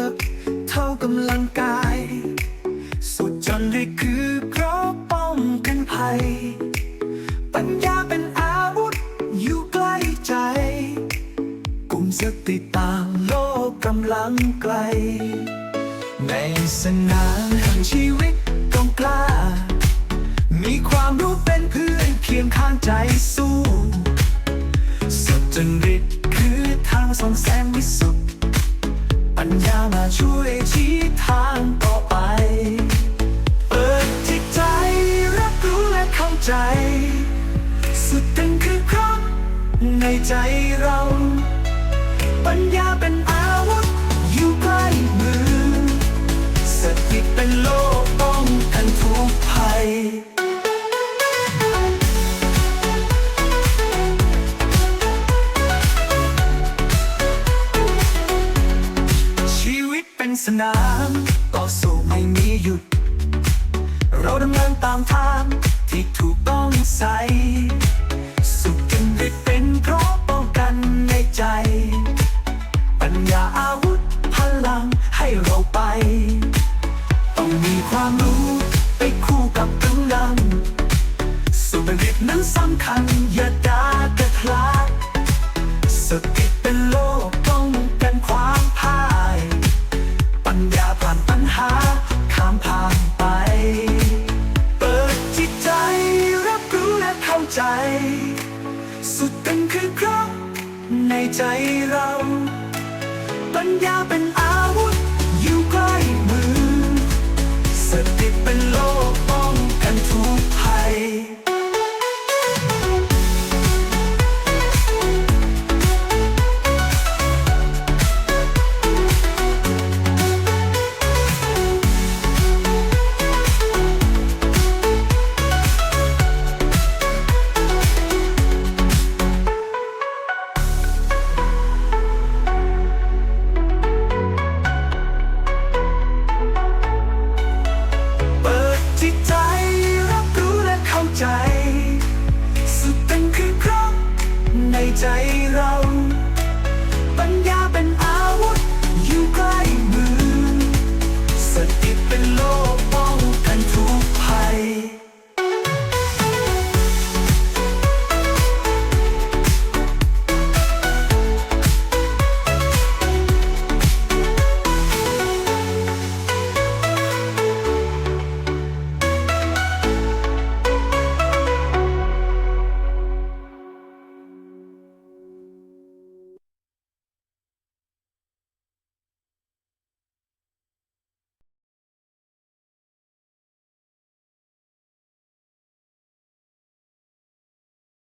เทียบเท่ากำลังกาย สุดจนได้คือเพราะป้องกันภัย ปัญญาเป็นอาวุธอยู่ใกล้ใจ กลุ่มสติต่างโลกกำลังไกล ในสนามแห่งชีวิตต้องกล้า มีความรู้เป็นเพื่อนเคียงข้างใจสู้ สุดจนริตคือทางส่องแสงวิสุทธิ มาช่วยชี้ทางต่อไป เปิดจิตใจรับรู้และเข้าใจ สุดตึงคือครบในใจเรา ปัญญาเป็นอาวุธอยู่ใกล้มือสติเป็นโล เป็นสนามต่อสู้ไม่มีหยุด เราดำเนินตามทางที่ถูกต้องใส สุขกันได้เป็นเพราะป้องกันในใจ ปัญญาอาวุธพลังให้เราไป ต้องมีความรู้ไปคู่กับกำลังสุบริตนั้นสำคัญอย่าดากระคลาดสติ สุดตึงคือครบในใจเรา ปัญญาเป็นอาวุธ ใจเรา